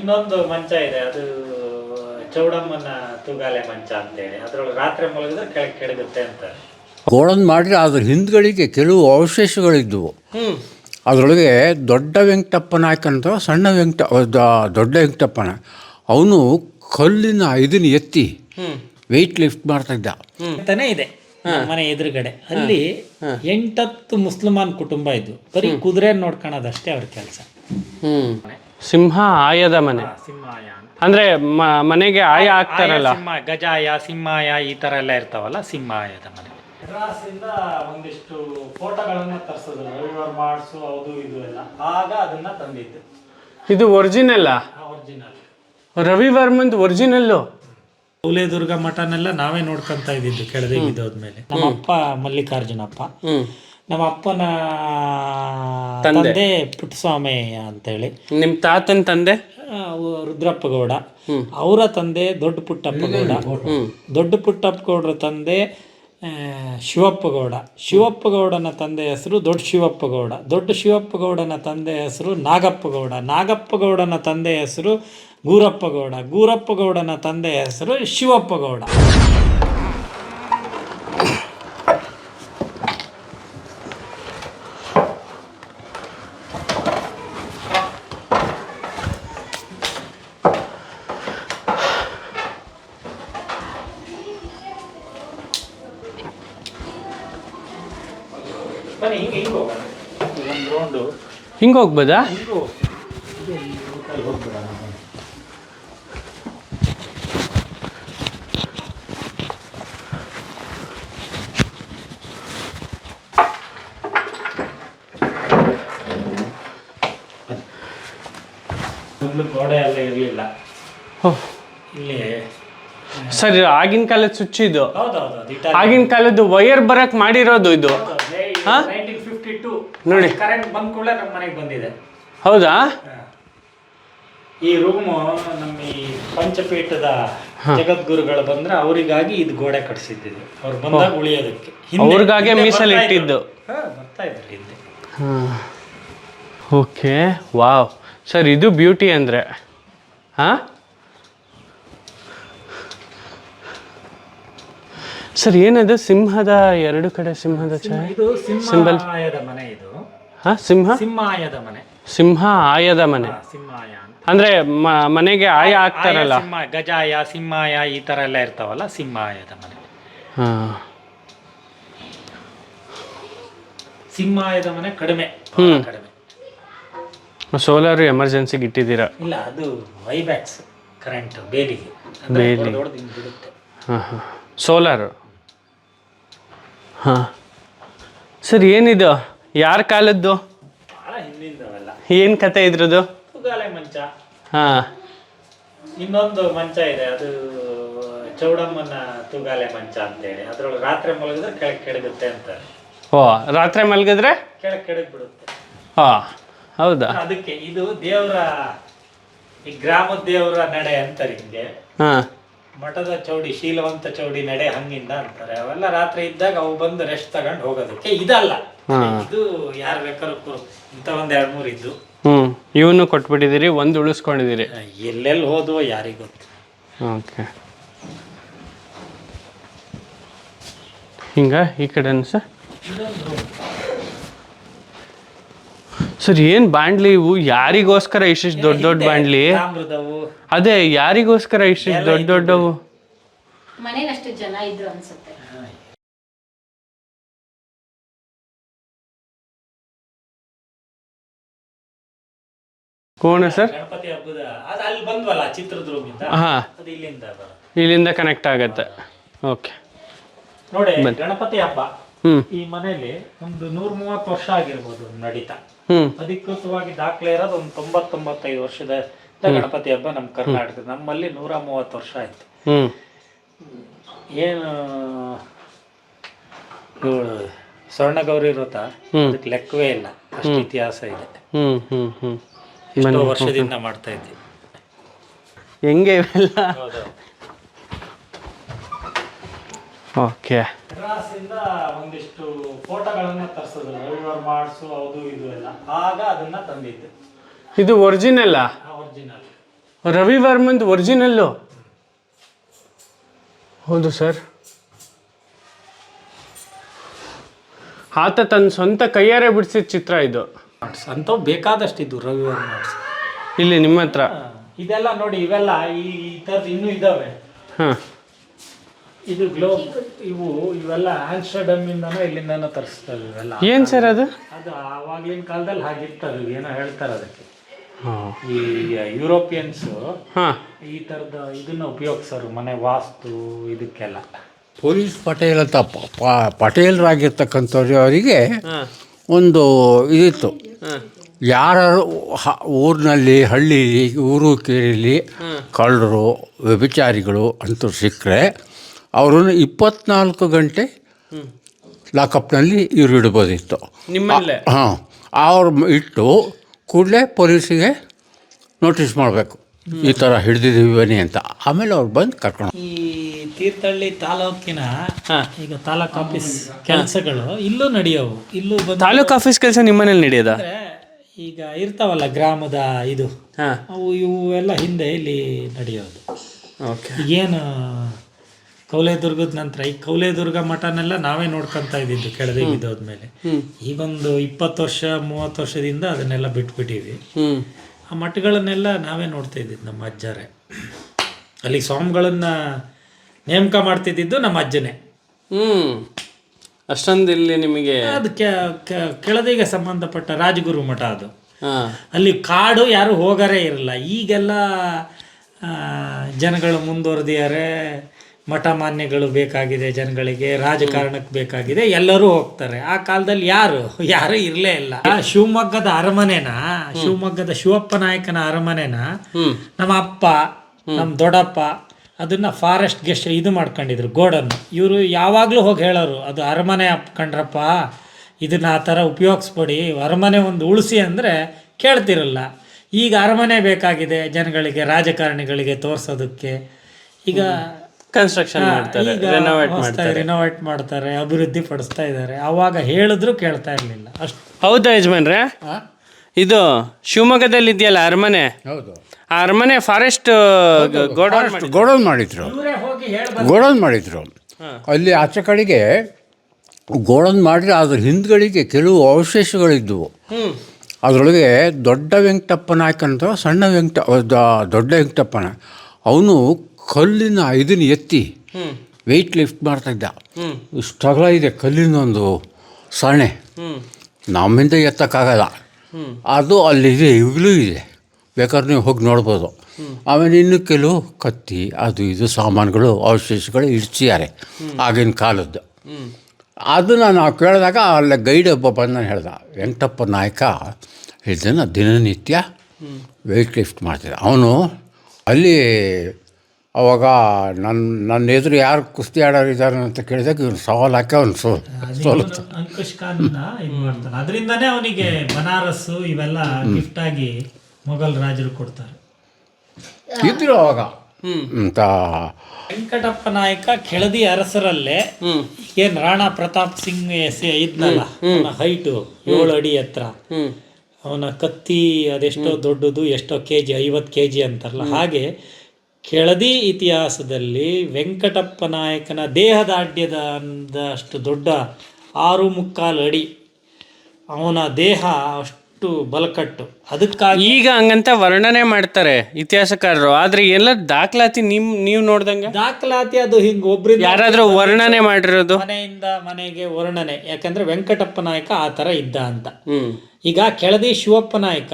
ಇನ್ನೊಂದು ಮಂಚ ಇದೆ ಅದು ಚೌಡಮ್ಮನ ತೂಗಾಲೆ ಮಂಚ ಅಂತೇಳಿ. ಅದರೊಳಗೆ ರಾತ್ರಿ ಮಲಗಿದ್ರೆ ಕೆಳಗೆ ಕೆಡಗುತ್ತೆ ಅಂತ ಗೋಳನ್ ಮಾಡಿದ್ರೆ ಅದ್ರ ಹಿಂದ್ಗಳಿಗೆ ಕೆಲವು ಅವಶೇಷಗಳಿದ್ದವು ಅದರೊಳಗೆ ದೊಡ್ಡ ವೆಂಕಟಪ್ಪನ ಅಂತ ಸಣ್ಣ ವೆಂಕಟ ದೊಡ್ಡ ವೆಂಕಟಪ್ಪನ ಅವನು ಕಲ್ಲಿನ ಇದನ್ನ ಎತ್ತಿ ವೆಯ್ಟ್ ಲಿಫ್ಟ್ ಮಾಡ್ತಾ ಇದ್ದ. ಅಂತಾನೆ ಇದೆ ಮನೆ ಎದುರುಗಡೆ. ಅಲ್ಲಿ ಎಂಟತ್ತು ಮುಸ್ಲಿಮಾನ್ ಕುಟುಂಬ ಇದ್ದು ಬರೀ ಕುದುರೆ ನೋಡ್ಕೊಳೋದಷ್ಟೇ ಅವ್ರ ಕೆಲಸ. ಸಿಂಹ ಆಯದ ಮನೆ. ಸಿಂಹಾಯ ಅಂದ್ರೆ ಮ- ಮನೆಗೆ ಆಯ ಆಗ್ತಾರಲ್ಲ. ಸಿಂಹ ಗಜಾಯ ಸಿಂಹಾಯ ಈ ತರ ಎಲ್ಲ ಇರ್ತಾವಲ್ಲ ಸಿಂಹಾಯದ ಮನೆ. ಇಂದ ಒಂದಿಷ್ಟು ಫೋಟೋಗಳನ್ನ ತರಿಸಿದ್ರು ರವಿವಾರ ಮಾಡಿಸು ಹೌದು ಇದು ಎಲ್ಲ. ಆಗ ಅದನ್ನ ತಂದಿದ್ದು. ಇದು ಒರಿಜಿನಲ್ ಒರಿಜಿನಲ್ ರವಿವರ್ಮಂದ್ ಒರಿಜಿನಲ್ಲು ದುರ್ಗ ಮಠನೆಲ್ಲ ನಾವೇ ನೋಡ್ಕೊಂತ ಇದ್ದಿದ್ದು ಕೆಳದಿ ಮೇಲೆ ನಮ್ಮ ಅಪ್ಪ ಮಲ್ಲಿಕಾರ್ಜುನಪ್ಪ ನಮ್ಮ ಅಪ್ಪನ ತಂದೆ. ಪುಟ್ಟಸ್ವಾಮಿ ಅಂತೇಳಿ. ನಿಮ್ ತಾತನ ತಂದೆ? ರುದ್ರಪ್ಪ ಗೌಡ ಅವರ ತಂದೆ ದೊಡ್ಡ ಪುಟ್ಟಪ್ಪ ಗೌಡ ದೊಡ್ಡ ಪುಟ್ಟಪ್ಪ ಗೌಡರ ತಂದೆ ಶಿವಪ್ಪ ಗೌಡ ಶಿವಪ್ಪ ಗೌಡನ ತಂದೆ ಹೆಸರು ದೊಡ್ಡ ಶಿವಪ್ಪ ಗೌಡ ದೊಡ್ಡ ಶಿವಪ್ಪ ಗೌಡನ ತಂದೆ ಹೆಸರು ನಾಗಪ್ಪ ಗೌಡ ನಾಗಪ್ಪ ಗೌಡನ ತಂದೆ ಹೆಸರು ಗೂರಪ್ಪ ಗೌಡ ಗೂರಪ್ಪ ಗೌಡನ ತಂದೆ ಹೆಸರು ಶಿವಪ್ಪ ಗೌಡ ಹಿಂಗ್ ಹೋಗ್ಬೋದಾ? ಸರಿ ಫುಲ್ಲು ಗೋಡೆ ಎಲ್ಲ ಇರಲಿಲ್ಲ. ಓಹ್. ಇಲ್ಲಿ ಸರ್ ಆಗಿನ ಕಾಲದ ಸ್ವಿಚ್ ಇದು. ಆಗಿನ ಕಾಲದ್ದು ವೈರ್ ಬರಕ್ ಮಾಡಿರೋದು ಇದು. ಟೂ ನೋಡಿ. ಕರೆಂಟ್ ಬಂದ ಕೂಡಲೇ ನಮ್ಮ ಮನೆಗೆ ಬಂದಿದೆ. ಹೌದಾ? ಈ ರೂಮು ನಮ್ಮ ಈ ಪಂಚಪೀಠದ ಜಗದ್ಗುರುಗಳು ಬಂದ್ರೆ ಅವರಿಗಾಗಿ ಇದು ಗೋಡೆ ಕಟ್ಸಿದ್ದಿದ್ದು ಅವ್ರು ಬಂದಾಗ ಉಳಿಯೋದಕ್ಕೆ. ಅವ್ರಿಗಾಗೆ ಮೀಸಲು ಇಟ್ಟಿದ್ದು. ಬರ್ತಾ ಇದ್ರು ಹಿಂದೆ. Okay wow. ಸರ್ ಇದು ಬ್ಯೂಟಿ ಅಂದರೆ ಹಾಂ? ಸರ್ ಏನದು? ಸಿಂಹದ ಎರಡು ಕಡೆ ಸಿಂಹದ ಛಾಯೆ? ಇದು ಸಿಂಹಾಯದ ಮನೆ ಇದು. ಹಾಂ ಸಿಂಹ? ಸಿಂಹಾಯದ ಮನೆ. ಸಿಂಹ ಆಯದ ಮನೆ. ಸಿಂಹಾಯ ಅಂದರೆ ಮ- ಮನೆಗೆ ಆಯ ಆಗ್ತಾರಲ್ಲ? ಸಿಂಹ ಗಜಾಯ ಸಿಂಹಾಯ ಈ ತರ ಎಲ್ಲ ಇರ್ತಾವಲ್ಲ ಸಿಂಹಾಯದ ಮನೆ. ಹಾಂ. ಸಿಂಹಾಯದ ಮನೆ ಕಡಿಮೆ ಬಹಳ ಕಡಿಮೆ. ಸೋಲಾರು ಎಮರ್ಜೆನ್ಸಿಗೆ ಇಟ್ಟಿದ್ದೀರಾ? ಇಲ್ಲ ಅದು ವೈಬ್ಯಾಕ್ಸ್ ಕರೆಂಟ್ ಬೇಲಿಗೆ. ಅಂದ್ರೆ ಬೇಲಿ. ದೊಡ್ಡದು ಹಿಂಗ್ ಬಿಡುತ್ತೆ. ಹಾಂ ಹಾಂ. ಸೋಲಾರು ಹಾಂ. ಸರ್ ಏನಿದು? ಯಾರ ಕಾಲದ್ದು? ಬಹಳ ಹಿಂದಿಂದವೆಲ್ಲ ಏನು ಕತೆ ಇದ್ರದ್ದು ತೂಗಾಲೆ ಮಂಚ. ಹಾಂ. ಇನ್ನೊಂದು ಮಂಚ ಇದೆ ಅದು ಚೌಡಮ್ಮನ ತೂಗಾಲೆ ಮಂಚ ಅಂತೇಳಿ. ಅದ್ರೊಳಗೆ ರಾತ್ರಿ ಮಲಗಿದ್ರೆ ಕೆಳಗೆ ಕೆಡಗುತ್ತೆ ಅಂತ ಓ ರಾತ್ರಿ ಮಲಗಿದ್ರೆ? ಕೆಳಗೆ ಕೆಡಗ್ ಬಿಡುತ್ತೆ ಹಾಂ ಹೌದಾ? ಅದಕ್ಕೆ ಇದು ದೇವರ ಈ ಗ್ರಾಮದ ದೇವರ ನಡೆ ಅಂತಾರೆ ಹಿಂಗೆ. ಹಾಂ. ಮಠದ ಚೌಡಿ ಶೀಲವಂತ ಚೌಡಿ ನಡೆ ಹಂಗಿಂದ ಅಂತಾರೆ. ಅವೆಲ್ಲ ರಾತ್ರಿ ಇದ್ದಾಗ ಅವು ಬಂದು ರೆಸ್ಟ್ ತಗೊಂಡು ಹೋಗೋದಕ್ಕೆ. ಇದಲ್ಲ. ಇದು ಯಾರು ಬೇಕಾದ್ರೂ ಇಂತ ಇಂಥ ಒಂದ್ ಎರಡ್ ಮೂರು ಇದ್ದು. ಹ್ಮ್. ಇವನು ಕೊಟ್ಬಿಟ್ಟಿದ್ದೀರಿ ಒಂದು ಉಳಿಸ್ಕೊಂಡಿದ್ದೀರಿ. ಎಲ್ಲೆಲ್ಲಿ ಹೋದ್ವೋ ಯಾರಿಗೂ ಗೊತ್ತು. ಓಕೆ. ಹಿಂಗ ಈ ಕಡೆ ಸರ್ ಸರ್ ಏನು ಬಾಂಡ್ಲಿ? ಇವು ಯಾರಿಗೋಸ್ಕರ ಇಷ್ಟಿಷ್ಟು ದೊಡ್ಡ ದೊಡ್ಡ ಬಾಂಡ್ಲಿ? ತಾಮ್ರದವು. ಅದೇ ಯಾರಿಗೋಸ್ಕರ ಇಷ್ಟಿಷ್ಟು ದೊಡ್ಡ ದೊಡ್ಡವು? ಜನ ಇದ್ರು ಅನ್ಸುತ್ತೆ. ಕೋಣ ಸರ್? ಗಣಪತಿ ಹಬ್ಬದ ಅದು ಅಲ್ಲಿ ಬಂದ್ವಲ್ಲ ಚಿತ್ರದುರ್ಗದಿಂದ? ಹಾಂ. ಅದು ಇಲ್ಲಿಂದ ಬರೋದು. ಇಲ್ಲಿಂದ ಕನೆಕ್ಟ್ ಆಗತ್ತೆ. ಓಕೆ ನೋಡಿ ಗಣಪತಿ ಹಬ್ಬ. ಈ ಮನೆಯಲ್ಲಿ ಒಂದು ನೂರ ಮೂವತ್ತು ವರ್ಷ ಆಗಿರ್ಬೋದು ನಡೀತಾ. ಅಧಿಕೃತವಾಗಿ ದಾಖಲೆ ಇರೋದು ಒಂದು ತೊಂಬತ್ತೊಂಬತ್ತೈದು ವರ್ಷದ ಗಣಪತಿ ಹಬ್ಬ ನಮ್ಮ ಕರ್ನಾಟಕದ. ನಮ್ಮಲ್ಲಿ ನೂರ ಮೂವತ್ತು ವರ್ಷ ಆಯ್ತು. ಏನು ಇವಳು ಸ್ವರ್ಣಗೌರಿ ವ್ರತ ಅದಕ್ಕೆ ಲೆಕ್ಕವೇ ಇಲ್ಲ. ಅಷ್ಟು ಇತಿಹಾಸ ಇದೆ. ಹ್ಮ್ ಹ್ಮ್ ಹ್ಮ್. ಎಷ್ಟೋ ವರ್ಷದಿಂದ ಮಾಡ್ತಾ ಇದ್ವಿ ಹೆಂಗೆ ಇವೆಲ್ಲ? ಓಕೆ. ಇಂದ ಒಂದಿಷ್ಟು ಫೋಟೋಗಳನ್ನ ತರಿಸಿದ್ರು ರವಿವಾರ ಮಾಡಿಸು ಅದು ಇದು ಎಲ್ಲ. ಆಗ ಅದನ್ನ ತಂದಿದ್ದೆ. ಇದು ಒರಿಜಿನಲ್ಲ ಒರಿಜಿನಲ್ ರವಿ ವರ್ಮಂದು ಒರಿಜಿನಲ್ಲು ಹೌದು ಸರ್ ಆತ ತನ್ನ ಸ್ವಂತ ಕೈಯಾರೆ ಬಿಡಿಸಿದ ಚಿತ್ರ ಇದು. ಅಂತ ಬೇಕಾದಷ್ಟು ಇದು ರವಿವರ್ಮ ಆರ್ಟ್ಸ್ ಇಲ್ಲಿ ನಿಮ್ಮ ಹತ್ರ. ಇದೆಲ್ಲ ನೋಡಿ ಇವೆಲ್ಲ ಈ ಈ ಥರದ್ದು ಇನ್ನೂ ಇದ್ದಾವೆ ಹಾಂ. ಇದು ಗ್ಲೋಬ್ ಇವು ಇವೆಲ್ಲ ಆಮ್ಸ್ಟರ್ಡಮ್ ಇಂದನೋ ಇಲ್ಲಿಂದನೋ ತರಿಸ್ತವೆ ಇವೆಲ್ಲ. ಏನು ಸರ್ ಅದು? ಅದು ಆವಾಗ್ಲಿನ ಕಾಲದಲ್ಲಿ ಹಾಗಿರ್ತದೆ ಏನೋ ಹೇಳ್ತಾರೆ ಅದಕ್ಕೆ. ಹಾಂ. ಈ ಯುರೋಪಿಯನ್ಸು ಹಾಂ. ಈ ಥರದ ಇದನ್ನ ಉಪಯೋಗಿಸೋರು ಮನೆ ವಾಸ್ತು ಇದಕ್ಕೆಲ್ಲ. ಪೊಲೀಸ್ ಪಟೇಲ್ ಅಂತ ಪಟೇಲರಾಗಿರ್ತಕ್ಕಂಥವ್ರು ಅವರಿಗೆ ಒಂದು ಇದಿತ್ತು. ಯಾರು ಊರಿನಲ್ಲಿ ಹಳ್ಳಿ ಊರು ಕೇರಿಲಿ ಕಳ್ಳರು ವ್ಯಭಿಚಾರಿಗಳು ಅಂತೂ ಸಿಕ್ಕರೆ ಅವರನ್ನು ಇಪ್ಪತ್ನಾಲ್ಕು ಗಂಟೆ ಲಾಕಪ್ನಲ್ಲಿ ಇವ್ರು ಇಡ್ಬೋದಿತ್ತು. ನಿಮ್ಮಲ್ಲೇ? ಹಾಂ. ಅವ್ರು ಇಟ್ಟು ಕೂಡಲೇ ಪೊಲೀಸಿಗೆ ನೋಟಿಸ್ ಮಾಡಬೇಕು. ಈ ಥರ ಹಿಡಿದಿದ್ದೀವಿ ಬನ್ನಿ ಅಂತ. ಆಮೇಲೆ ಅವ್ರು ಬಂದು ಕರ್ಕೊಂಡು ಈ ತೀರ್ಥಹಳ್ಳಿ ತಾಲೂಕಿನ ಹಾಂ. ಈಗ ತಾಲೂಕ್ ಆಫೀಸ್ ಕೆಲಸಗಳು ಇಲ್ಲೂ ನಡೆಯವು. ಇಲ್ಲೂ ಬಂದು ತಾಲೂಕ್ ಆಫೀಸ್ ಕೆಲಸ ನಿಮ್ಮನೇಲಿ ನಡೆಯದ? ಈಗ ಇರ್ತಾವಲ್ಲ ಗ್ರಾಮದ ಇದು. ಹಾಂ. ಅವು ಇವು ಎಲ್ಲ ಹಿಂದೆ ಇಲ್ಲಿ ನಡೆಯೋದು. ಓಕೆ. ಈಗೇನು ಕೌಲೇದುರ್ಗದ ನಂತರ ಈ ಕೌಲೇದುರ್ಗ ಮಠನೆಲ್ಲ ನಾವೇ ನೋಡ್ಕೊಂತ ಇದ್ದಿದ್ದು ಕೆಳದಿ ಬಿದ್ದೋದ್ಮೇಲೆ. ಈಗೊಂದು ಇಪ್ಪತ್ತು ವರ್ಷ ಮೂವತ್ತು ವರ್ಷದಿಂದ ಅದನ್ನೆಲ್ಲ ಬಿಟ್ಬಿಟ್ಟಿವಿ ಆ ಮಠಗಳನ್ನೆಲ್ಲ ನಾವೇ ನೋಡ್ತಾ ಇದ್ದಿದ್ದು ನಮ್ಮ ಅಜ್ಜಾರೆ. ಅಲ್ಲಿ ಸ್ವಾಮಿಗಳನ್ನ ನೇಮಕ ಮಾಡ್ತಿದ್ದಿದ್ದು ನಮ್ಮ ಅಜ್ಜನೇ. ಹ್ಮ್. ಅಷ್ಟೊಂದು ಇಲ್ಲಿ ನಿಮಗೆ ಅದು ಕೆಳದಿಗೆ ಸಂಬಂಧಪಟ್ಟ ರಾಜಗುರು ಮಠ ಅದು. ಅಲ್ಲಿ ಕಾಡು ಯಾರು ಹೋಗರೇ ಇರಲ್ಲ. ಈಗೆಲ್ಲ ಜನಗಳು ಮುಂದುವರೆದಿದ್ದಾರೆ ಮಠ ಮಾನ್ಯಗಳು ಬೇಕಾಗಿದೆ ಜನಗಳಿಗೆ ರಾಜಕಾರಣಕ್ಕೆ ಬೇಕಾಗಿದೆ ಎಲ್ಲರೂ ಹೋಗ್ತಾರೆ. ಆ ಕಾಲದಲ್ಲಿ ಯಾರು? ಯಾರು ಇರಲೇ ಇಲ್ಲ. ಶಿವಮೊಗ್ಗದ ಅರಮನೆನ? ಶಿವಮೊಗ್ಗದ ಶಿವಪ್ಪ ನಾಯಕನ ಅರಮನೆನ? ನಮ್ಮ ಅಪ್ಪ ನಮ್ಮ ದೊಡ್ಡಪ್ಪ ಅದನ್ನ ಫಾರೆಸ್ಟ್ ಗೆಸ್ಟ್ ಇದು ಮಾಡ್ಕೊಂಡಿದ್ರು ಗೋಡನ್ನು. ಇವರು ಯಾವಾಗಲೂ ಹೋಗಿ ಹೇಳೋರು ಅದು ಅರಮನೆ ಕಂಡ್ರಪ್ಪ ಇದನ್ನ ಆ ಥರ ಉಪಯೋಗಿಸ್ಬೇಡಿ ಅರಮನೆ ಒಂದು ಉಳಿಸಿ ಅಂದರೆ ಕೇಳ್ತಿರಲ್ಲ. ಈಗ ಅರಮನೆ ಬೇಕಾಗಿದೆ ಜನಗಳಿಗೆ ರಾಜಕಾರಣಿಗಳಿಗೆ ತೋರ್ಸೋದಕ್ಕೆ. ಈಗ ಕನ್ಸ್ಟ್ರಕ್ಷನ್ ಮಾಡ್ತಾರೆ ರೆನೋವೇಟ್ ಮಾಡ್ತಾರೆ. ರಿನೋವೇಟ್ ಮಾಡ್ತಾರೆ ಅಭಿವೃದ್ಧಿ ಪಡಿಸ್ತಾ ಇದ್ದಾರೆ ಅವಾಗ ಹೇಳಿದ್ರು ಕೇಳ್ತಾ ಇರಲಿಲ್ಲ. ಅಷ್ಟು ಹೌದಾ ಯಜಮಾನ್ರೆ? ಇದು ಶಿವಮೊಗ್ಗದಲ್ಲಿ ಇದೆಯಲ್ಲ ಅರಮನೆ? ಹೌದು. ಆ ಅರಮನೆ ಫಾರೆಸ್ಟ್ ಗೋಡೌನ್ ಗೋಡೌನ್ ಮಾಡಿದ್ರು. ಇವರೇ ಹೋಗಿ ಹೇಳಿ ಗೋಡೌನ್ ಮಾಡಿದ್ರು. ಅಲ್ಲಿ ಆಚೆ ಕಡೆಗೆ ಗೋಡೌನ್ ಮಾಡಿದ್ರೆ ಅದ್ರ ಹಿಂದ್ಗಳಿಗೆ ಕೆಲವು ಅವಶೇಷಗಳಿದ್ದವು ಹ್ಮ್. ಅದರೊಳಗೆ ದೊಡ್ಡ ವೆಂಕಟಪ್ಪನ ಅಂತ ಸಣ್ಣ ವೆಂಕಟ ದೊಡ್ಡ ವೆಂಕಟಪ್ಪನ. ಅವನು ಕಲ್ಲಿನ ಇದನ್ನು ಎತ್ತಿ ವೆಯ್ಟ್ ಲಿಫ್ಟ್ ಮಾಡ್ತಾ ಇದ್ದ. ಇಷ್ಟು ಅಗಲ ಇದೆ ಕಲ್ಲಿನ ಒಂದು ಸಣೆ ನಮ್ಮಿಂದ ಎತ್ತಕ್ಕಾಗಲ್ಲ. ಅದು ಅಲ್ಲಿದೆ ಈಗಲೂ ಇದೆ. ಬೇಕಾದ್ರೆ ನೀವು ಹೋಗಿ ನೋಡ್ಬೋದು. ಆಮೇಲೆ ಇನ್ನು ಕೆಲವು ಕತ್ತಿ ಅದು ಇದು ಸಾಮಾನುಗಳು ಅವಶೇಷಗಳು ಇಡ್ಸಿದ್ದಾರೆ ಆಗಿನ ಕಾಲದ್ದು. ಅದನ್ನು ನಾವು ಕೇಳಿದಾಗ ಅಲ್ಲಿ ಗೈಡ್ ಒಬ್ಬ ಬಂದು ಹೇಳ್ದ ವೆಂಕಟಪ್ಪ ನಾಯಕ ಇದನ್ನು ದಿನನಿತ್ಯ ವೆಯ್ಟ್ ಲಿಫ್ಟ್ ಮಾಡ್ತಿದ್ದ ಅವನು ಅಲ್ಲಿ ಅವಾಗ ನನ್ನ ನನ್ನ ಎದುರು ಯಾರು ಕುಸ್ತಿ ಆಡೋರು ಇದ್ದಾರೆ ಅಂತ ಕೇಳಿದಾಗ ಇವನು ಸವಾಲು ಹಾಕಿ ಅವನು ಸೋ ಸೋಲುತ್ತ ಅಂಕುಶ್ ಖಾನ್ ಮಾಡ್ತಾನೆ. ಅದರಿಂದಾನೇ ಅವನಿಗೆ ಬನಾರಸ್ಸು ಇವೆಲ್ಲ ಗಿಫ್ಟ್ ಆಗಿ ಮೊಘಲ್ ರಾಜರು ಕೊಡ್ತಾರೆ. ಇದ್ರು ಅವಾಗ. ಹ್ಮ್. ಅಂತ. ವೆಂಕಟಪ್ಪ ನಾಯಕ ಕೆಳದಿ ಅರಸರಲ್ಲೇ ಹ್ಮ್. ಏನ್ ರಾಣಾ ಪ್ರತಾಪ್ ಸಿಂಗ್ ಎಸ್ ಇದ್ನಲ್ಲ ಅವನ ಹೈಟು ಏಳು ಅಡಿ ಹತ್ರ ಅವನ ಕತ್ತಿ ಅದೆಷ್ಟೋ ದೊಡ್ಡದು ಎಷ್ಟೋ ಕೆ ಜಿ ಐವತ್ತು ಕೆ ಜಿ ಅಂತಾರಲ್ಲ ಹಾಗೆ ಕೆಳದಿ ಇತಿಹಾಸದಲ್ಲಿ ವೆಂಕಟಪ್ಪ ನಾಯಕನ ದೇಹದಾಢ್ಯದ ಅಂದಷ್ಟು ದೊಡ್ಡ ಆರು ಮುಕ್ಕಾಲು ಅಡಿ. ಅವನ ದೇಹ ಅಷ್ಟು ಬಲಕಟ್ಟು. ಅದಕ್ಕಾಗಿ ಈಗ ಹಂಗಂತ ವರ್ಣನೆ ಮಾಡ್ತಾರೆ ಇತಿಹಾಸಕಾರರು. ಆದ್ರೆ ಎಲ್ಲ ದಾಖಲಾತಿ ನಿಮ್ ನೀವು ನೋಡ್ದಂಗೆ? ದಾಖಲಾತಿ ಅದು ಹಿಂಗ ಒಬ್ರಿಂದ ಯಾರಾದ್ರೂ ವರ್ಣನೆ ಮಾಡಿರೋದು? ಮನೆಯಿಂದ ಮನೆಗೆ ವರ್ಣನೆ. ಯಾಕಂದ್ರೆ ವೆಂಕಟಪ್ಪ ನಾಯಕ ಆ ತರ ಇದ್ದ ಅಂತ. ಈಗ ಕೆಳದಿ ಶಿವಪ್ಪ ನಾಯಕ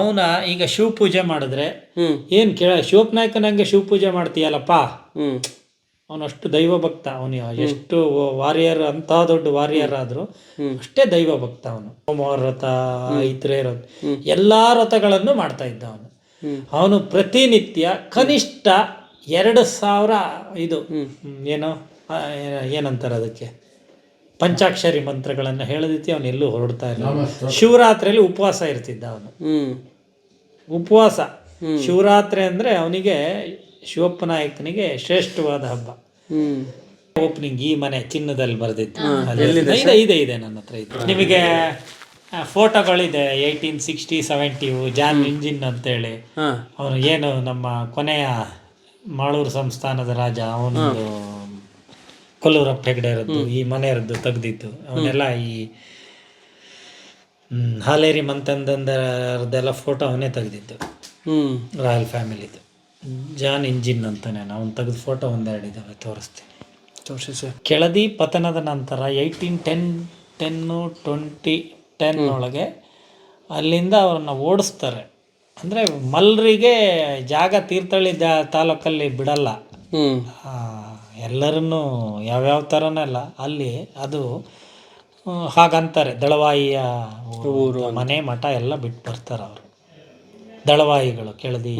ಅವನ ಈಗ ಶಿವ ಪೂಜೆ ಮಾಡಿದ್ರೆ ಏನ್ ಕೇಳ ಶಿವಪ್ಪ ನಾಯಕನಂಗೆ ಶಿವ ಪೂಜೆ ಮಾಡ್ತೀಯಲ್ಲಪ್ಪ? ಅವನಷ್ಟು ದೈವ ಭಕ್ತ ಅವನು ಎಷ್ಟು ವಾರಿಯರ್ ಅಂತ ದೊಡ್ಡ ವಾರಿಯರ್ ಆದ್ರೂ ಅಷ್ಟೇ ದೈವ ಭಕ್ತ ಅವನು ಸೋಮವಾರ ರಥ ಇತರೆ ರಥ ಎಲ್ಲಾ ರಥಗಳನ್ನು ಮಾಡ್ತಾ ಇದ್ದ ಅವನು. ಅವನು ಪ್ರತಿನಿತ್ಯ ಕನಿಷ್ಠ ಎರಡು ಸಾವಿರ ಇದು ಏನು ಏನೋ ಏನಂತಾರೆ ಅದಕ್ಕೆ? ಪಂಚಾಕ್ಷರಿ ಮಂತ್ರಗಳನ್ನು ಹೇಳದಿತ್ತಿ ಅವನು ಎಲ್ಲೂ ಹೊರಡ್ತಾ ಇಲ್ಲ ಶಿವರಾತ್ರಿಯಲ್ಲಿ ಉಪವಾಸ ಇರ್ತಿದ್ದ ಅವನು. ಉಪವಾಸ. ಶಿವರಾತ್ರಿ ಅಂದ್ರೆ ಅವನಿಗೆ ಶಿವಪ್ಪ ನಾಯಕನಿಗೆ ಶ್ರೇಷ್ಠವಾದ ಹಬ್ಬ. ಓಪನಿಂಗ್ ಈ ಮನೆ ಚಿನ್ನದಲ್ಲಿ ಬರೆದಿತ್ತು. ಇದೆ ಇದೆ ಇದೆ ನನ್ನ ಹತ್ರ ಇದೆ. ನಿಮಗೆ ಫೋಟೋಗಳಿದೆ ಏಯ್ಟೀನ್ ಸಿಕ್ಸ್ಟಿ ಸೆವೆಂಟಿವು ಜಾನ್ ಇಂಜಿನ್ ಅಂತೇಳಿ. ಹೇಳಿ ಅವನು ಏನು ನಮ್ಮ ಕೊನೆಯ ಮಾಳೂರು ಸಂಸ್ಥಾನದ ರಾಜ ಅವನದು ಕೊಲ್ಲೂರಪ್ಪ ಹೆಗಡೆ ಇರೋದು ಈ ಮನೆ ಇರೋದು ತೆಗ್ದಿತ್ತು. ಅವನ್ನೆಲ್ಲ ಈ ಹಾಲೇರಿ ಮಂತಂದರದೆಲ್ಲ ಫೋಟೋ ಅವನೇ ತೆಗ್ದಿತ್ತು. ರಾಯಲ್ ಫ್ಯಾಮಿಲಿದು. ಜಾನ್ ಇಂಜಿನ್ ಅಂತಾನೆ. ನಾವು ತೆಗೆದು ಫೋಟೋ ಒಂದೆರಡು ಇದ್ದಾವೆ ತೋರಿಸ್ತೀನಿ. ತೋರಿಸಿ ಸರ್. ಕೆಳದಿ ಪತನದ ನಂತರ eighteen ten ten twenty ten ಒಳಗೆ ಅಲ್ಲಿಂದ ಅವ್ರನ್ನ ಓಡಿಸ್ತಾರೆ. ಅಂದರೆ ಮಲ್ರಿಗೆ ಜಾಗ ತೀರ್ಥಹಳ್ಳಿ ಜಾ ತಾಲೂಕಲ್ಲಿ ಬಿಡಲ್ಲ. ಎಲ್ಲರನ್ನು ಯಾವ್ಯಾವ ಅಲ್ಲ ಥರನೆಲ್ಲ ಅಲ್ಲಿ ಅದು ಹಾಗಂತಾರೆ. ದಳವಾಯಿಯ ಊರು ಮನೆ ಮಠ ಎಲ್ಲ ಬಿಟ್ಟು ಬರ್ತಾರೆ ಅವರು. ದಳವಾಯಿಗಳು ಕೆಳದಿ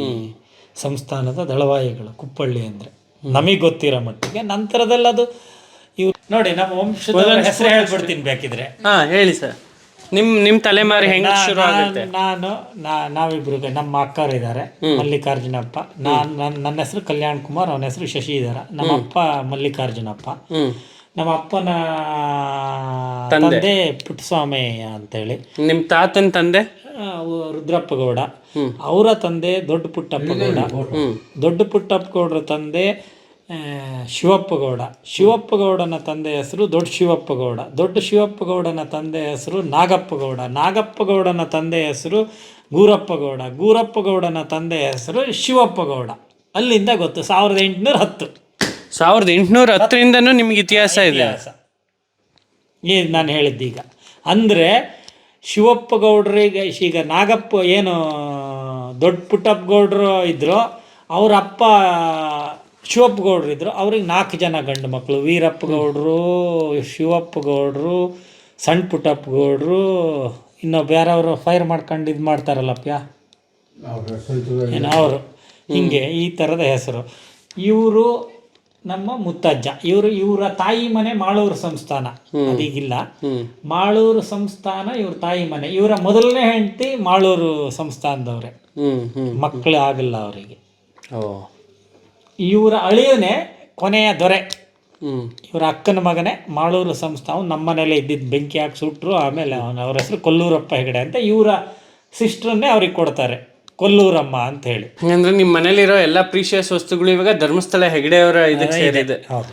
ಸಂಸ್ಥಾನದ ದಳವಾಯಿಗಳು ಕುಪ್ಪಳ್ಳಿ ಅಂದರೆ. ನಮಗೆ ಗೊತ್ತಿರೋ ಮಟ್ಟಿಗೆ ನಂತರದಲ್ಲಿ ಅದು ಇವ್ ನೋಡಿ ನಮ್ಮ ವಂಶದ ಹೆಸರು ಹೇಳ್ಬಿಡ್ತೀನಿ ಬೇಕಿದ್ರೆ. ಹಾ ಹೇಳಿ ಸರ್ ನಿಮ್ ನಿಮ್ ತಲೆಮಾರಿ ಹೆಂಗ್ ಶುರು ಆಗುತ್ತೆ? ನಾನು ನಾ- ನಾವಿಬ್ರು ನಮ್ಮ ಅಕ್ಕರು ಇದ್ದಾರೆ ಮಲ್ಲಿಕಾರ್ಜುನಪ್ಪ. ನಾನು ನನ್ನ ನನ್ನ ಹೆಸರು ಕಲ್ಯಾಣ್ ಕುಮಾರ್ ಅವನ ಹೆಸರು ಶಶಿಧರ ನಮ್ಮ ಅಪ್ಪ ಮಲ್ಲಿಕಾರ್ಜುನಪ್ಪ. ಹ್ಮ್. ನಮ್ಮ ಅಪ್ಪನ ತಂದೆ. ಪುಟ್ಟಸ್ವಾಮಿ ಅಂತೇಳಿ. ನಿಮ್ ತಾತನ್ ತಂದೆ? ರುದ್ರಪ್ಪ ಗೌಡ. ಅವರ ತಂದೆ ದೊಡ್ಡ ಪುಟ್ಟಪ್ಪ ಗೌಡ. ದೊಡ್ಡ ಪುಟ್ಟಪ್ಪ ಗೌಡರ ತಂದೆ ಶಿವಪ್ಪ ಗೌಡ. ಶಿವಪ್ಪ ಗೌಡನ ತಂದೆ ಹೆಸರು ದೊಡ್ಡ ಶಿವಪ್ಪ ಗೌಡ. ದೊಡ್ಡ ಶಿವಪ್ಪ ಗೌಡನ ತಂದೆ ಹೆಸರು ನಾಗಪ್ಪ ಗೌಡ. ನಾಗಪ್ಪ ಗೌಡನ ತಂದೆ ಹೆಸರು ಗೂರಪ್ಪ ಗೌಡ. ಗೂರಪ್ಪ ಗೌಡನ ತಂದೆ ಹೆಸರು ಶಿವಪ್ಪ ಗೌಡ. ಅಲ್ಲಿಂದ ಗೊತ್ತು ಸಾವಿರದ ಎಂಟುನೂರ ಹತ್ತು. ಸಾವಿರದ ಎಂಟುನೂರ ಹತ್ತರಿಂದನೂ ನಿಮ್ಗೆ ಇತಿಹಾಸ ಇದೆ. ನಾನು ಹೇಳಿದ್ದೀಗ. ಅಂದರೆ ಶಿವಪ್ಪ ಗೌಡ್ರಿಗೆ ಈಗ ನಾಗಪ್ಪ ಏನು ದೊಡ್ಡ ಪುಟ್ಟಪ್ಪ ಗೌಡ್ರು ಇದ್ದರು ಅವ್ರ ಅಪ್ಪ ಶಿವಪ್ಪ ಗೌಡ್ರು ಇದ್ದರು ಅವ್ರಿಗೆ ನಾಲ್ಕು ಜನ ಗಂಡು ಮಕ್ಕಳು ವೀರಪ್ಪ ಗೌಡ್ರು ಶಿವಪ್ಪ ಗೌಡ್ರು ಸಣ್ಣ ಪುಟ್ಟಪ್ಪ ಗೌಡ್ರು ಇನ್ನೂ ಬೇರೆಯವರು ಫೈರ್ ಮಾಡ್ಕೊಂಡು ಇದು ಮಾಡ್ತಾರಲ್ಲಪ್ಪ ಏನು ಅವರು. ಹಿಂಗೆ ಈ ಥರದ ಹೆಸರು. ಇವರು ನಮ್ಮ ಮುತ್ತಜ್ಜ. ಇವರು ಇವರ ತಾಯಿ ಮನೆ ಮಾಳೂರು ಸಂಸ್ಥಾನ. ಅದೀಗಿಲ್ಲ. ಮಾಳೂರು ಸಂಸ್ಥಾನ ಇವ್ರ ತಾಯಿ ಮನೆ. ಇವರ ಮೊದಲನೇ ಹೆಂಡತಿ ಮಾಳೂರು ಸಂಸ್ಥಾನದವ್ರೆ. ಮಕ್ಕಳು ಆಗಿಲ್ಲ ಅವರಿಗೆ. ಓ. ಇವರ ಅಳಿಯನೇ ಕೊನೆಯ ದೊರೆ. ಇವರ ಅಕ್ಕನ ಮಗನೇ ಮಾಳೂರು ಸಂಸ್ಥಾನ. ಅವ್ನು ನಮ್ಮ ಮನೇಲೆ ಇದ್ದಿದ್ದು. ಬೆಂಕಿ ಹಾಕಿ ಸುಟ್ಟರು ಆಮೇಲೆ ಅವನ ಅವ್ರ ಹೆಸರು ಕೊಲ್ಲೂರಪ್ಪ ಹೆಗಡೆ ಅಂತ ಇವರ ಸಿಸ್ಟ್ರನ್ನೇ ಅವ್ರಿಗೆ ಕೊಡ್ತಾರೆ. ಕೊಲ್ಲೂರಮ್ಮ ಅಂತ ಹೇಳಿ ಹಂಗಂದ್ರೆ ನಿಮ್ಮ ಮನೇಲಿರೋ ಎಲ್ಲಾ ಪ್ರೀಶಿಯಸ್ ವಸ್ತುಗಳು ಇವಾಗ ಧರ್ಮಸ್ಥಳ ಹೆಗಡೆಯವರ ಇದಕ್ಕೆ ಸೇರಿದೆ ಹೌದು.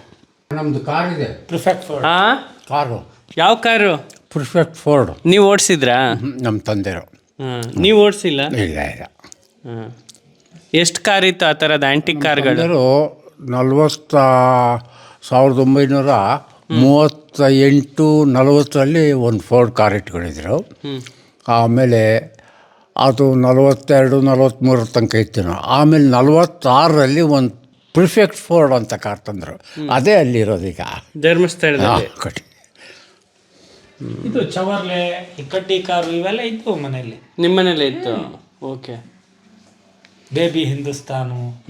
ನಮ್ಮದು ಕಾರ್ ಇದೆ. Prefect Ford. ಹಾ? ಕಾರು. ಯಾವ ಕಾರು? Prefect Ford. ನೀವು ಓಡಿಸಿದ್ರಾ? ನಮ್ಮ ತಂದೆರು ಹಾ ನೀವು ಓಡಿಸಿಲ್ಲ? ಇಲ್ಲ ಇಲ್ಲ ಹಾ. ಎಷ್ಟು ಕಾರ್ ಇತ್ತು ಆ ಥರದ ಆಂಟಿಕ್ ಕಾರ್ಗಳು? ತಂದೆರು ನಲ್ವತ್ತ ಸಾವಿರದ ಒಂಬೈನೂರ ಮೂವತ್ತ ಎಂಟು ನಲವತ್ತರಲ್ಲಿ ಒಂದು ಫೋರ್ಡ್ ಕಾರ್ ಇಟ್ಕೊಂಡಿದ್ರು. ಆಮೇಲೆ ಅದು ನಲವತ್ತೆರಡು ನಲವತ್ತ್ಮೂರರ ತನಕ ಇತ್ತು. ನಾವು. ಆಮೇಲೆ ನಲವತ್ತಾರರಲ್ಲಿ ಒಂದು ಪ್ರಿಫೆಕ್ಟ್ ಫೋರ್ಡ್ ಅಂತ ಕಾರ್ ತಂದರು. ಅದೇ ಅಲ್ಲಿರೋದೀಗ ಧರ್ಮಸ್ಥಳದಲ್ಲಿ. ಹಾಂ ಕಟ್ಟಿ. ಇದು ಚವರ್ಲೆ ಕಟ್ಟಿ ಕಾರು ಇವೆಲ್ಲ ಇತ್ತು ಮನೆಯಲ್ಲಿ? ನಿಮ್ಮ ಮನೇಲೆ ಇತ್ತು? ಓಕೆ. ಬೇಬಿ ಹಿಂದೂಸ್ತಾನು.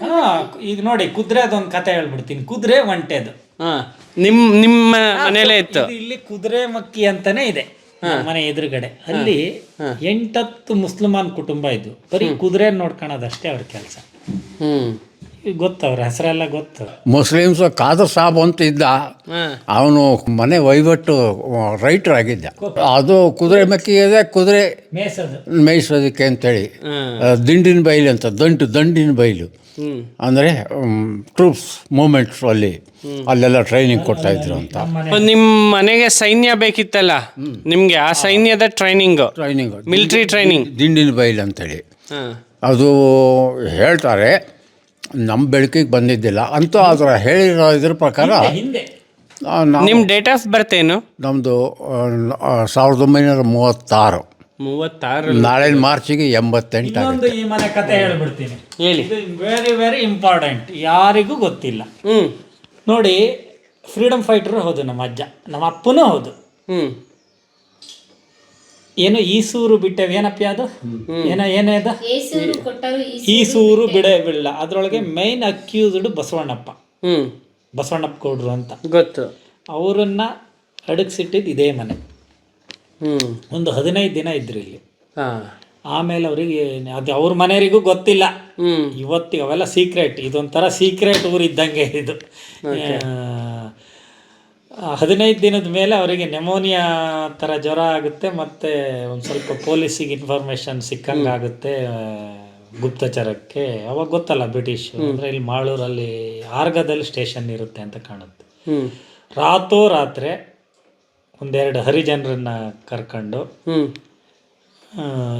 ಹಾ ಈಗ ನೋಡಿ ಕುದುರೆ ಅದೊಂದು ಕತೆ ಹೇಳ್ಬಿಡ್ತೀನಿ. ಕುದುರೆ ಒಂಟೆದು. ಹಾ ನಿಮ್ಮ ನಿಮ್ಮ ಮನೇಲೇ ಇತ್ತು. ಇಲ್ಲಿ ಕುದುರೆ ಮಕ್ಕಿ ಅಂತಾನೆ ಇದೆ. ಮನೆ ಎದುರುಗಡೆ. ಅಲ್ಲಿ ಎಂಟತ್ತು ಮುಸ್ಲಿಮಾನ್ ಕುಟುಂಬ ಇದ್ದು ಬರೀ ಕುದುರೆ ನೋಡ್ಕೊಳೋದಷ್ಟೇ ಅವ್ರ ಕೆಲಸ. ಗೊತ್ತು ಅವ್ರ ಹೆಸರೆಲ್ಲ ಗೊತ್ತು. ಮುಸ್ಲಿಮ್ಸ್ ಖಾದರ್ ಸಾಬ್ ಅಂತ ಇದ್ದ ಅವನು ಮನೆ ವಹಿವಟ್ಟು ರೈಟರ್ ಆಗಿದ್ದ. ಅದು ಕುದುರೆ ಮಕ್ಕಿಗೆ ಕುದುರೆ ಮೇಯಿಸೋದಕ್ಕೆ ಅಂತೇಳಿ. ದಿಂಡಿನ ಬೈಲು ಅಂತ ದಂಟು ದಂಡಿನ ಬೈಲು. ಅಂದರೆ ಟ್ರೂಪ್ಸ್ ಮೂಮೆಂಟ್ಸ್ ಅಲ್ಲಿ ಅಲ್ಲೆಲ್ಲ ಟ್ರೈನಿಂಗ್ ಕೊಡ್ತಾ ಇದ್ರು ಅಂತ. ನಿಮ್ಮ ನಿಮ್ ಮನೆಗೆ ಸೈನ್ಯ ಬೇಕಿತ್ತಲ್ಲ? ನಿಮಗೆ ಆ ಸೈನ್ಯದ ಟ್ರೈನಿಂಗ್ ಟ್ರೈನಿಂಗ್ ಮಿಲಿಟರಿ ಟ್ರೈನಿಂಗ್ ದಿಂಡಿನ ಬೈಲ್ ಅಂತೇಳಿ. ಅದು ಹೇಳ್ತಾರೆ ನಮ್ಮ ಬೆಳಕಿಗೆ ಬಂದಿದ್ದಿಲ್ಲ. ಅಂತ ಅದರ ಹೇಳಿರೋ ಇದ್ರ ಪ್ರಕಾರ ನಿಮ್ಮ ಡೇಟ್ ಆಫ್ ಬರ್ತ್ ಏನು? ನಮ್ಮದು ಸಾವಿರದ ಒಂಬೈನೂರ ಮೂವತ್ತಾರು. ಮೂವತ್ತಾರು ನಾಳೆ ಮಾರ್ಚಿಗೆ ಎಂಬತ್ತೆಂಟು ಇನ್ನೊಂದು ಈ ಮನೆ ಕತೆ ಹೇಳ್ಬಿಡ್ತೀನಿ. ಹೇಳಿ. ಇದು ವೆರಿ ವೆರಿ ಇಂಪಾರ್ಟೆಂಟ್ ಯಾರಿಗೂ ಗೊತ್ತಿಲ್ಲ. ಹ್ಮ್. ನೋಡಿ ಫ್ರೀಡಮ್ ಫೈಟರ್ ಹೌದು ನಮ್ಮ ಅಜ್ಜ. ನಮ್ಮ ಅಪ್ಪನೂ ಹೌದು. ಹ್ಞೂ ಏನು ಈಸೂರು ಬಿಟ್ಟೇವೆ. ಏನಪ್ಪ ಅದು? ಏನೋ ಏನೇ ಅದು ಏಸೂರು ಕೊಟ್ಟರು ಈಸೂರು ಬಿಡೇ ಬಿಡಲ್ಲ ಅದರೊಳಗೆ ಮೈನ್ ಅಕ್ಯೂಸ್ಡ್ ಬಸವಣ್ಣಪ್ಪ. ಹ್ಮ್. ಬಸವಣ್ಣಪ್ಪ ಗೌಡ್ರು ಅಂತ. ಗೊತ್ತು. ಅವರನ್ನ ಅಡಗಿಸಿಟ್ಟಿದ್ದು ಇದೇ ಮನೆ. ಒಂದು ಹದಿನೈದು ದಿನ ಇದ್ರಿ ಇಲ್ಲಿ. ಆಮೇಲೆ ಅವರಿಗೆ ಅದು ಅವ್ರ ಮನೆಯವರಿಗೂ ಗೊತ್ತಿಲ್ಲ. ಇವತ್ತಿಗೆ ಅವೆಲ್ಲ ಸೀಕ್ರೆಟ್ ಇದೊಂಥರ ಸೀಕ್ರೆಟ್ ಊರು ಇದ್ದಂಗೆ ಇದು. ಹದಿನೈದು ದಿನದ ಮೇಲೆ ಅವರಿಗೆ ನೆಮೋನಿಯಾ ಥರ ಜ್ವರ ಆಗುತ್ತೆ ಮತ್ತು ಒಂದು ಸ್ವಲ್ಪ ಪೊಲೀಸಿಗೆ ಇನ್ಫಾರ್ಮೇಷನ್ ಸಿಕ್ಕಂಗೆ ಆಗುತ್ತೆ ಗುಪ್ತಚರಕ್ಕೆ. ಅವಾಗ ಗೊತ್ತಲ್ಲ ಬ್ರಿಟಿಷ್ ಅಂದರೆ ಇಲ್ಲಿ ಮಾಳೂರಲ್ಲಿ ಆರ್ಗದಲ್ಲಿ ಸ್ಟೇಷನ್ ಇರುತ್ತೆ ಅಂತ ಕಾಣುತ್ತೆ. ರಾತೋ ರಾತ್ರಿ ಒಂದೆರಡು ಹರಿಜನರನ್ನ ಕರ್ಕೊಂಡು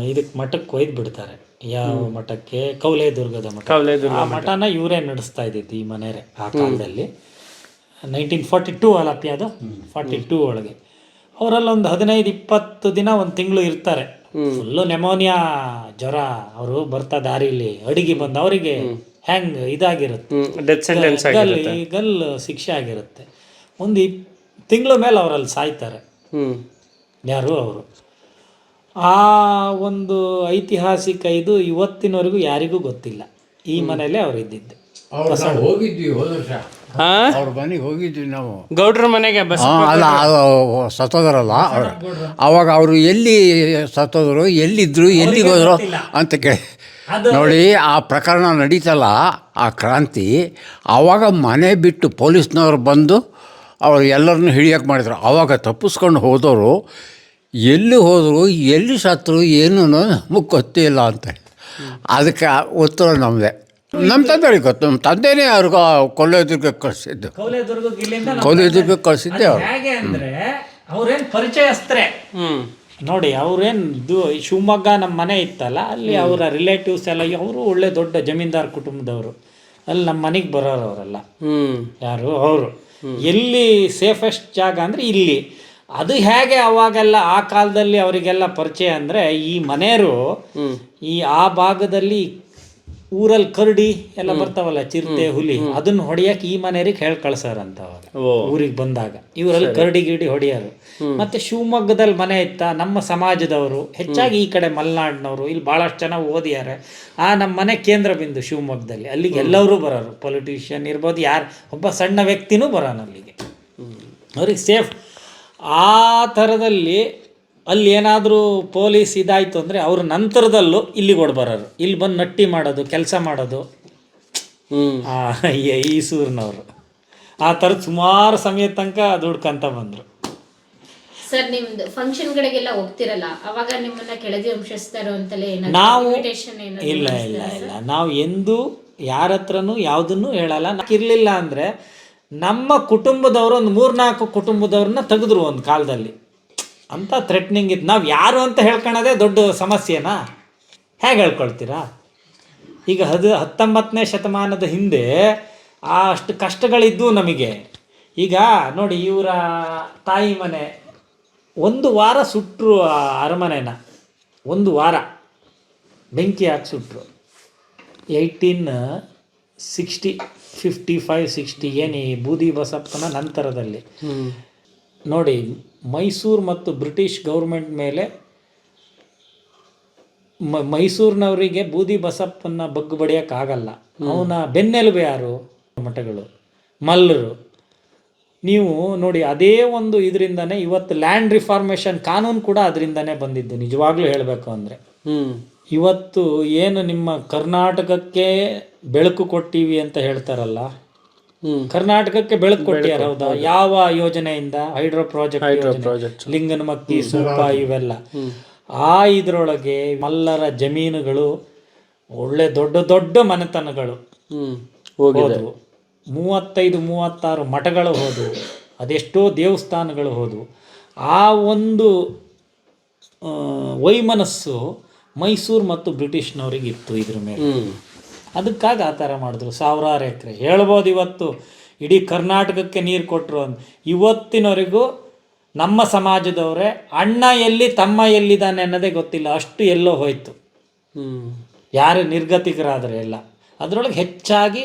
ಇದಕ್ಕೆ ಮಠಕ್ಕೆ ಒಯ್ದು ಬಿಡ್ತಾರೆ ಯಾವ ಮಠಕ್ಕೆ ಕೌಲೆ ದುರ್ಗದ ಮಠ ಆ ಮಠನ ಇವರೇ ನಡೆಸ್ತಾ ಇದ್ದಿದ್ದು ಈ ಮನೆಯೇ ಆ ಕಾಲದಲ್ಲಿ ನೈನ್ಟೀನ್ ಫಾರ್ಟಿ ಟೂ ಅಲ್ಲಪ್ಪಿ ಅದು ಫಾರ್ಟಿ ಟೂ ಒಳಗೆ ಅವರಲ್ಲಿ ಒಂದು ಹದಿನೈದು ಇಪ್ಪತ್ತು ದಿನ ಒಂದು ತಿಂಗಳು ಇರ್ತಾರೆ ಫುಲ್ಲು ನೆಮೋನಿಯಾ ಜ್ವರ ಅವರು ಬರ್ತಾ ದಾರಿಲಿ ಅಡಿಗೆ ಬಂದು ಅವರಿಗೆ ಹ್ಯಾಂಗ್ ಇದಾಗಿರುತ್ತೆ ಗಲ್ ಶಿಕ್ಷೆ ಆಗಿರುತ್ತೆ ಒಂದು ತಿಂಗಳ ಮೇಲೆ ಅವರಲ್ಲಿ ಸಾಯ್ತಾರೆ. ಹ್ಞೂ ಯಾರು ಅವರು. ಆ ಒಂದು ಐತಿಹಾಸಿಕ ಇದು ಇವತ್ತಿನವರೆಗೂ ಯಾರಿಗೂ ಗೊತ್ತಿಲ್ಲ. ಈ ಮನೆಯಲ್ಲೇ ಅವ್ರು ಇದ್ದಿದ್ದು. ಹೋಗಿದ್ವಿ ಹೋದ ವರ್ಷ. ಹಾಂ ಅವ್ರ ಮನೆಗೆ ಹೋಗಿದ್ವಿ ನಾವು. ಗೌಡ್ರ ಮನೆಗೆ ಬಸ್ ಅಲ್ಲ ಅದು ಸತ್ತೋದ್ರಲ್ಲ? ಅವ್ರು ಅವಾಗ ಅವರು ಎಲ್ಲಿ ಸತ್ತೋದ್ರು ಎಲ್ಲಿದ್ರು ಎಲ್ಲಿಗೆ ಹೋದ್ರು ಅಂತ ಕೇಳಿ. ನೋಡಿ ಆ ಪ್ರಕರಣ ನಡೀತಲ್ಲ ಆ ಕ್ರಾಂತಿ ಅವಾಗ ಮನೆ ಬಿಟ್ಟು ಪೊಲೀಸ್ನವ್ರು ಬಂದು ಅವ್ರು ಎಲ್ಲರನ್ನೂ ಹಿಡಿಯೋಕೆ ಮಾಡಿದ್ರು. ಆವಾಗ ತಪ್ಪಿಸ್ಕೊಂಡು ಹೋದವರು ಎಲ್ಲಿ ಹೋದರು ಎಲ್ಲಿ ಸತ್ತರು ಏನು ಅನ್ನೋದು ನಮಗೆ ಗೊತ್ತಿಲ್ಲ ಅಂತ ಅದಕ್ಕೆ ಉತ್ತರ ನಮ್ಮದೇ ನಮ್ಮ ತಂದೆಯವ್ರಿಗೆ ಗೊತ್ತು. ನಮ್ಮ ತಂದೆನೇ ಅವ್ರಿಗೆ ಕೊಲ್ಲೋದಕ್ಕೆ ಕಳಿಸಿದ್ದು. ಕೊಲ್ಲೋದಕ್ಕೆ ಕಳಿಸಿದ್ದೆ ಅವ್ರು. ಅವ್ರೇನು ಅಂದ್ರೆ ಅವ್ರೇನ್ ಪರಿಚಯಸ್ತ್ರೆ ಹ್ಞೂ ನೋಡಿ ಅವ್ರೇನು ಇದು ಶಿವಮೊಗ್ಗ ನಮ್ಮ ಮನೆ ಇತ್ತಲ್ಲ ಅಲ್ಲಿ ಅವರ ರಿಲೇಟಿವ್ಸ್ ಎಲ್ಲ ಅವರು ಒಳ್ಳೆ ದೊಡ್ಡ ಜಮೀನ್ದಾರ್ ಕುಟುಂಬದವರು. ಅಲ್ಲಿ ನಮ್ಮ ಮನೆಗೆ ಬರೋರು ಅವರೆಲ್ಲ ಹ್ಞೂ ಯಾರು? ಅವರು. ಎಲ್ಲಿ ಸೇಫೆಸ್ಟ್ ಜಾಗ ಅಂದರೆ ಇಲ್ಲಿ. ಅದು ಹೇಗೆ ಅವಾಗೆಲ್ಲ ಆ ಕಾಲದಲ್ಲಿ ಅವರಿಗೆಲ್ಲ ಪರಿಚಯ ಅಂದರೆ ಈ ಮನೆಯರು ಈ ಆ ಭಾಗದಲ್ಲಿ ಊರಲ್ಲಿ ಕರಡಿ ಎಲ್ಲ ಬರ್ತಾವಲ್ಲ ಚಿರತೆ ಹುಲಿ ಅದನ್ನ ಹೊಡಿಯಕ್ಕೆ ಈ ಮನೆಯವ್ರಿಗೆ ಹೇಳಿ ಕಳ್ಸಾರಂತ ಊರಿಗೆ ಬಂದಾಗ. ಇವರಲ್ಲಿ ಕರಡಿ ಗಿಡಿ ಹೊಡಿಯೋರು. ಮತ್ತೆ ಶಿವಮೊಗ್ಗದಲ್ಲಿ ಮನೆ ಇತ್ತ? ನಮ್ಮ ಸಮಾಜದವರು ಹೆಚ್ಚಾಗಿ ಈ ಕಡೆ ಮಲೆನಾಡಿನವರು ಇಲ್ಲಿ ಭಾಳಷ್ಟು ಜನ ಓದಿಯಾರೆ. ಆ ನಮ್ಮ ಮನೆ ಕೇಂದ್ರ ಬಿಂದು ಶಿವಮೊಗ್ಗದಲ್ಲಿ. ಅಲ್ಲಿಗೆ ಎಲ್ಲರೂ ಬರೋರು. ಪೊಲಿಟಿಷಿಯನ್ ಇರ್ಬೋದು ಯಾರು ಒಬ್ಬ ಸಣ್ಣ ವ್ಯಕ್ತಿನೂ ಬರೋನು ಅಲ್ಲಿಗೆ. ಅವ್ರಿಗೆ ಸೇಫ್ ಆ ಥರದಲ್ಲಿ ಅಲ್ಲಿ ಏನಾದರೂ ಪೊಲೀಸ್ ಇದಾಯಿತು ಅಂದರೆ ಅವ್ರ ನಂತರದಲ್ಲೂ ಇಲ್ಲಿಗೆ ಓಡ್ಬರೋರು ಇಲ್ಲಿ ಬಂದು ನಟ್ಟಿ ಮಾಡೋದು ಕೆಲಸ ಮಾಡೋದು. ಹ್ಞೂ ಆ, ಈ- ಈ ಸೂರ್ನವರು ಆ ಥರದ್ದು ಸುಮಾರು ಸಮಯ ತನಕ ದುಡ್ಕಂತ ಬಂದರು. ಸರ್ ನಿಮ್ದು ಫಂಕ್ಷನ್ ಗಳಿಗೆಲ್ಲ ಹೋಗ್ತಿರಲ್ಲ ಅವಾಗ ನಿಮ್ಮನ್ನ ಕೆಳದಿ ವಂಶಸ್ಥರು ಅಂತಲೇ ನಾವು ಇಲ್ಲ ಇಲ್ಲ ಇಲ್ಲ. ನಾವು ಎಂದೂ ಯಾರ ಹತ್ರನೂ ಯಾವುದನ್ನು ಹೇಳಲ್ಲ. ಇರಲಿಲ್ಲ ಅಂದರೆ ನಮ್ಮ ಕುಟುಂಬದವರು ಒಂದು ಮೂರ್ನಾಲ್ಕು ಕುಟುಂಬದವ್ರನ್ನ ತೆಗೆದ್ರು ಒಂದು ಕಾಲದಲ್ಲಿ. ಅಂತ ಥ್ರೆಟ್ನಿಂಗ್ ಇತ್ತು ನಾವು ಯಾರು ಅಂತ ಹೇಳ್ಕೊಳೋದೇ ದೊಡ್ಡ ಸಮಸ್ಯೆನಾ? ಹೇಗೆ ಹೇಳ್ಕೊಳ್ತೀರಾ? ಈಗ ಹದ್ ಹತ್ತೊಂಬತ್ತನೇ ಶತಮಾನದ ಹಿಂದೆ ಆ ಅಷ್ಟು ಕಷ್ಟಗಳಿದ್ದು ನಮಗೆ. ಈಗ ನೋಡಿ ಇವರ ತಾಯಿ ಮನೆ, ಒಂದು ವಾರ ಸುಟ್ಟರು ಆ ಅರಮನೆನ. ಒಂದು ವಾರ. ಬೆಂಕಿ ಹಾಕಿ ಸುಟ್ಟರು eighteen sixty, fifty five, sixty ಏನು ಈ ಬೂದಿ ಬಸಪ್ಪನ ನಂತರದಲ್ಲಿ. ನೋಡಿ ಮೈಸೂರು ಮತ್ತು ಬ್ರಿಟಿಷ್ ಗೌರ್ಮೆಂಟ್ ಮೇಲೆ ಮ ಮೈಸೂರಿನವರಿಗೆ ಬೂದಿ ಬಸಪ್ಪನ ಬಗ್ಗು ಬಡಿಯೋಕ್ಕಾಗಲ್ಲ. ಅವನ ಬೆನ್ನೆಲುಬು ಯಾರು? ಮಠಗಳು ಮಲ್ಲರು. ನೀವು ನೋಡಿ ಅದೇ ಒಂದು ಇದರಿಂದನೇ ಇವತ್ತು ಲ್ಯಾಂಡ್ ರಿಫಾರ್ಮೇಷನ್ ಕಾನೂನು ಕೂಡ ಅದರಿಂದನೇ ಬಂದಿದ್ದು. ನಿಜವಾಗ್ಲೂ ಹೇಳಬೇಕು ಅಂದರೆ. ಇವತ್ತು ಏನು ನಿಮ್ಮ ಕರ್ನಾಟಕಕ್ಕೆ ಬೆಳಕು ಕೊಟ್ಟಿವಿ ಅಂತ ಹೇಳ್ತಾರಲ್ಲ ಕರ್ನಾಟಕಕ್ಕೆ ಬೆಳಕು ಕೊಟ್ಟಿದ್ದಾರೆ ಹೌದಾ? ಯಾವ ಯೋಜನೆಯಿಂದ? Hydro project project. Linganamakki Supa ಇವೆಲ್ಲ. ಆ ಇದರೊಳಗೆ ಮಲ್ಲರ ಜಮೀನುಗಳು ಒಳ್ಳೆ ದೊಡ್ಡ ದೊಡ್ಡ ಮನೆತನಗಳು ಹೋದವು. ಮೂವತ್ತೈದು ಮೂವತ್ತಾರು ಮಠಗಳು ಹೋದವು. ಅದೆಷ್ಟೋ ದೇವಸ್ಥಾನಗಳು ಹೋದವು. ಆ ಒಂದು ವೈಮನಸ್ಸು ಮೈಸೂರು ಮತ್ತು ಬ್ರಿಟಿಷ್ನವರಿಗಿತ್ತು ಇದ್ರ ಮೇಲೆ. ಅದಕ್ಕಾಗಿ ಆ ಥರ ಮಾಡಿದ್ರು. ಸಾವಿರಾರು ಎಕರೆ. ಹೇಳ್ಬೋದು ಇವತ್ತು. ಇಡೀ ಕರ್ನಾಟಕಕ್ಕೆ ನೀರು ಕೊಟ್ಟರು ಅಂತ ಇವತ್ತಿನವರೆಗೂ ನಮ್ಮ ಸಮಾಜದವರೇ ಅಣ್ಣ ಎಲ್ಲಿ ತಮ್ಮ ಎಲ್ಲಿದ್ದಾನೆ ಅನ್ನೋದೇ ಗೊತ್ತಿಲ್ಲ. ಅಷ್ಟು ಎಲ್ಲೋ ಹೋಯ್ತು. ಯಾರು ನಿರ್ಗತಿಕರಾದರೆ ಎಲ್ಲ ಅದರೊಳಗೆ ಹೆಚ್ಚಾಗಿ